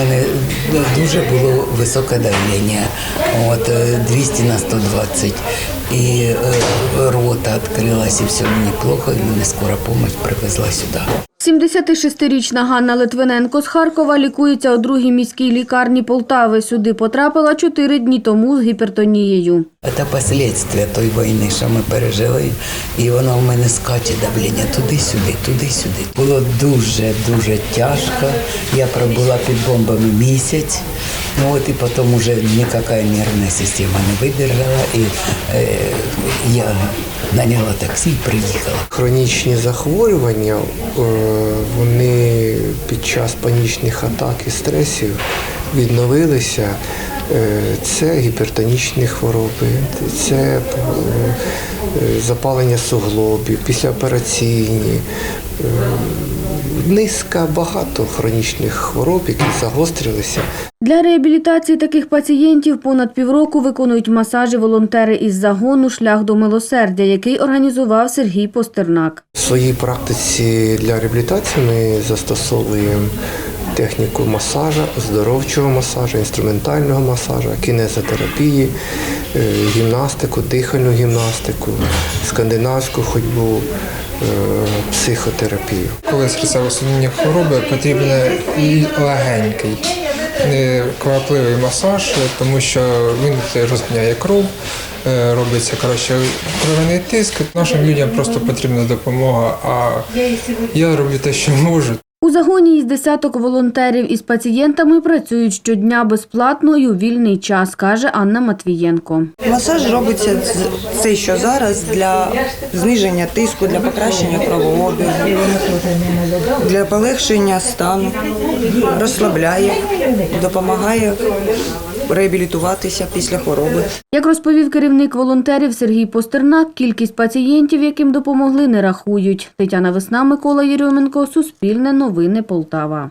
мене дуже було високе давлення, от е, 200 на 120. І е, рота відкрилась, і все мені плохо, і мене скора допомога привезла сюди. 76-річна Ганна Литвиненко з Харкова лікується у другій міській лікарні Полтави. Сюди потрапила чотири дні тому з гіпертонією. Це последствия той війни, що ми пережили, і воно в мене скаче давлення туди-сюди, туди-сюди. Було дуже дуже тяжко. Я пробула під бомбами місяць. Ну от і потім уже ніяка нервна система не видержала, і е, я наняла таксі і приїхала. Хронічні захворювання е, вони під час панічних атак і стресів відновилися. Е, Це гіпертонічні хвороби, це е, е, запалення суглобів, післяопераційні, низка багато хронічних хвороб, які загострилися. Для реабілітації таких пацієнтів понад півроку виконують масажі волонтери із загону Шлях до милосердя, який організував Сергій Постернак. В своїй практиці для реабілітації ми застосовуємо техніку масажа, оздоровчого масажу, інструментального масажу, кінезотерапії, е, гімнастику, дихальну гімнастику, скандинавську ходьбу, е, психотерапію. Коли серцево-судинні хвороби потрібен і легенький, не квапливий масаж, тому що він розганяє кров, е, робиться коротше кровяний тиск. Нашим людям просто потрібна допомога, а я роблю те, що можу. У загоні із десяток волонтерів із пацієнтами працюють щодня безплатно і у вільний час, каже Анна Матвієнко. Масаж робиться цей, що зараз для зниження тиску, для покращення кровообігу, для полегшення стану, розслабляє, допомагає реабілітуватися після хвороби. Як розповів керівник волонтерів Сергій Постернак, кількість пацієнтів, яким допомогли, не рахують. Тетяна Весна, Микола Єрьоменко, Суспільне новини Полтава.